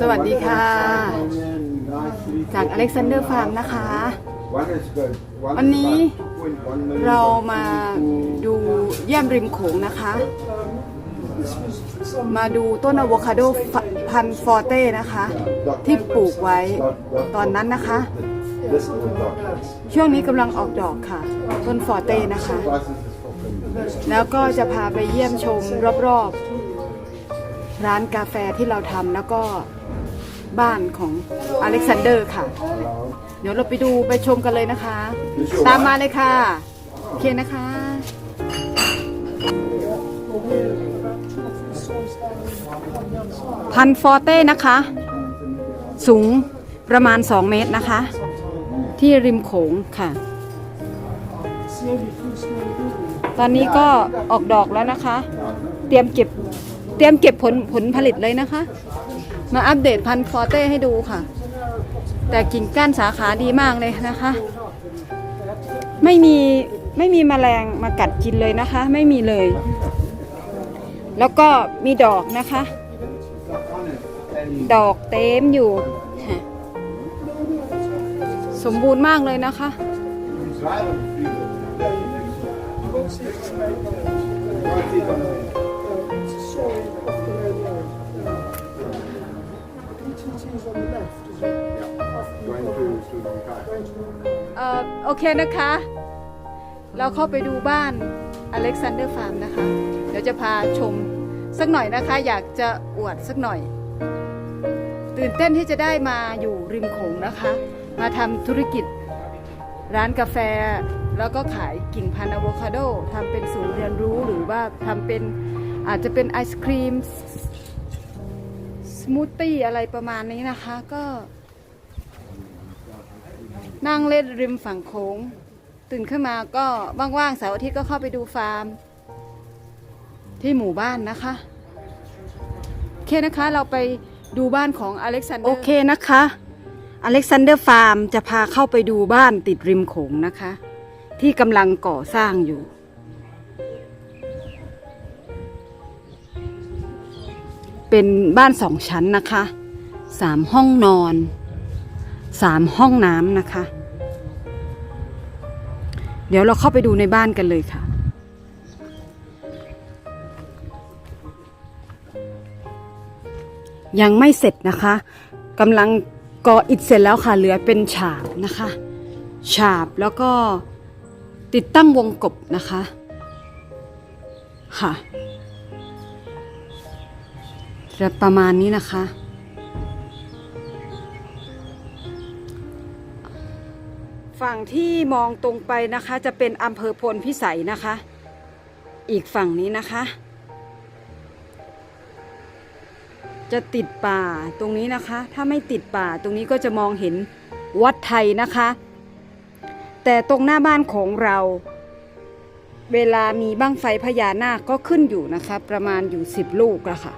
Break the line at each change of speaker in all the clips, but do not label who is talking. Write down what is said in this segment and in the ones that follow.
สวัสดีค่ะ จากอเล็กซานเดอร์ฟาร์มนะคะ วันนี้เรามาดูเยี่ยมริมโขงนะคะ มาดูต้นอะโวคาโดพันฟอร์เต้นะคะ ที่ปลูกไว้ตอนนั้นนะคะ ช่วงนี้กำลังออกดอกค่ะ ต้นฟอร์เต้นะคะ แล้วก็จะพาไปเยี่ยมชมรอบๆ ร้านกาแฟที่เราทำแล้วก็บ้านของอเล็กซานเดอร์ค่ะ เดี๋ยวเราไปดูไปชมกันเลยนะคะ ตามมาเลยค่ะ โอเคนะคะ พันฟอร์เต้นะคะ สูงประมาณ 2 เมตรนะคะ ที่ริมโขงค่ะ ตอนนี้ก็ออกดอกแล้วนะคะ เตรียมเก็บ เตรียมเก็บผลผลผลิตเลยนะคะ มาอัปเดตพันธุ์ฟอเต้ให้ดูค่ะ แต่กิ่งก้านสาขาดีมากเลยนะคะ ไม่มีไม่มีแมลงมากัดกินเลยนะคะ ไม่มีเลย แล้วก็มีดอกนะคะ ดอกเต็มอยู่ สมบูรณ์มากเลยนะคะ เอ่อโอเคนะคะ เราเข้าไปดูบ้านอเล็กซานเดอร์ฟาร์มนะคะ เดี๋ยวจะพาชมสักหน่อยนะคะ อยากจะอวดสักหน่อย ตื่นเต้นที่จะได้มาอยู่ริมโขงนะคะ มาทำธุรกิจร้านกาแฟ แล้วก็ขายกิ่งพันธุ์อะโวคาโดทำเป็นศูนย์เรียนรู้หรือว่าทำเป็น อาจจะเป็นไอศครีมสมูทตี้อะไรประมาณนี้นะคะก็ นั่งเล่นริมฝั่งโขงตื่นขึ้นมาก็ว่างๆเสาร์อาทิตย์ก็เข้าไปดูฟาร์ม ที่หมู่บ้านนะคะโอเคนะคะเราไปดูบ้านของอเล็กซานเดอร์โอเคนะคะอเล็กซานเดอร์ฟาร์มจะพาเข้าไปดูบ้านติดริมโขงนะคะ ที่กำลังก่อสร้างอยู่ เป็นบ้านสองชั้นนะคะสามห้องนอนสามห้องน้ำนะคะ เดี๋ยวเราเข้าไปดูในบ้านกันเลยค่ะ ยังไม่เสร็จนะคะกำลังก่ออิฐเสร็จแล้วค่ะ เหลือเป็นฉาบนะคะ ฉาบแล้วก็ติดตั้งวงกบนะคะ ค่ะ จะประมาณนี้นะคะ ฝั่งที่มองตรงไปนะคะ จะเป็นอำเภอพลพิสัยนะคะ อีกฝั่งนี้นะคะ จะติดป่าตรงนี้นะคะ ถ้าไม่ติดป่าตรงนี้ก็จะมองเห็นวัดไทยนะคะ แต่ตรงหน้าบ้านของเราเวลามีบ้างไฟพญานาคก็ขึ้นอยู่นะคะ ประมาณอยู่สิบลูกอะค่ะ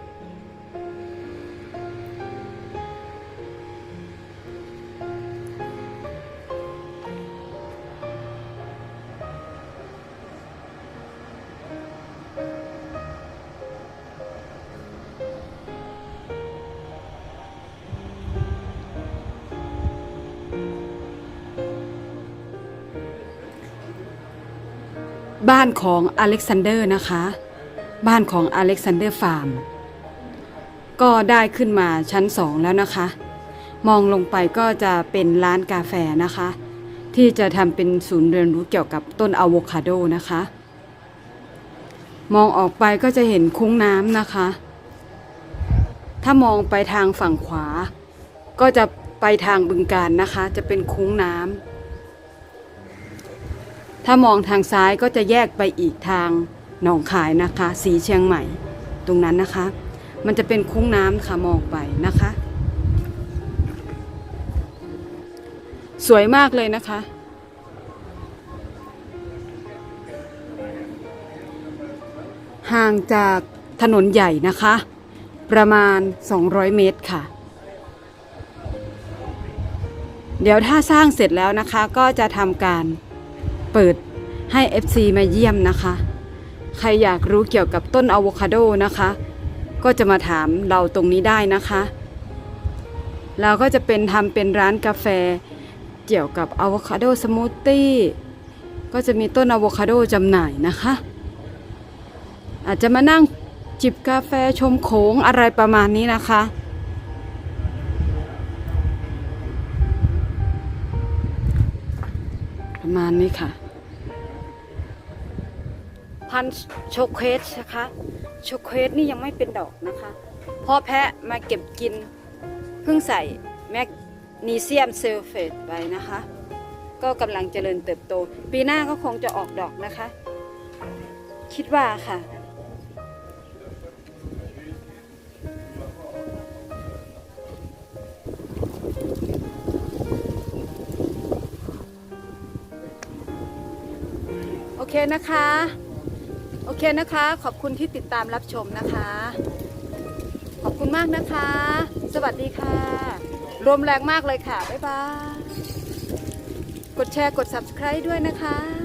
บ้านของอเล็กซานเดอร์นะคะ บ้านของอเล็กซานเดอร์ฟาร์ม ก็ได้ขึ้นมาชั้นสองแล้วนะคะ มองลงไปก็จะเป็นร้านกาแฟนะคะ ที่จะทำเป็นศูนย์เรียนรู้เกี่ยวกับต้นอะโวคาโดนะคะ มองออกไปก็จะเห็นคุ้งน้ำนะคะ ถ้ามองไปทางฝั่งขวา ก็จะไปทางบึงการนะคะ จะเป็นคุ้งน้ำ ถ้ามองทางซ้ายก็จะแยกไปอีกทางหนองขายนะคะ สีเชียงใหม่ ตรงนั้นนะคะ มันจะเป็นคุ้งน้ำค่ะมองไปนะคะ สวยมากเลยนะคะ ห่างจากถนนใหญ่นะคะ ประมาณ 200 เมตรค่ะ เดี๋ยวถ้าสร้างเสร็จแล้วนะคะก็จะทำการ เปิดให้ FC มาเยี่ยมนะคะ ใครอยากรู้เกี่ยวกับต้นอะโวคาโดนะคะ ก็จะมาถามเราตรงนี้ได้นะคะเราก็จะเป็นทำเป็นร้านกาแฟเกี่ยวกับอะโวคาโดสมูทตี้ก็จะมีต้นอะโวคาโดจำหน่ายนะคะ อาจจะมานั่งจิบกาแฟชมโขงอะไรประมาณนี้นะคะ ประมาณนี้ค่ะ พันโชเคสนะคะโชเคสนี่ยังไม่เป็นดอกนะคะพอแพะมาเก็บกินเพิ่งใส่แมกนีเซียมเซลเฟตไปนะคะ ก็กำลังเจริญเติบโต ปีหน้าก็คงจะออกดอกนะคะ คิดว่าค่ะ เคนะคะ โอเคนะคะ ขอบคุณที่ติดตามรับชมนะคะ ขอบคุณมากนะคะ สวัสดีค่ะรวมแรงมากเลยค่ะ บ๊ายบาย กดแชร์กด subscribe ด้วยนะคะ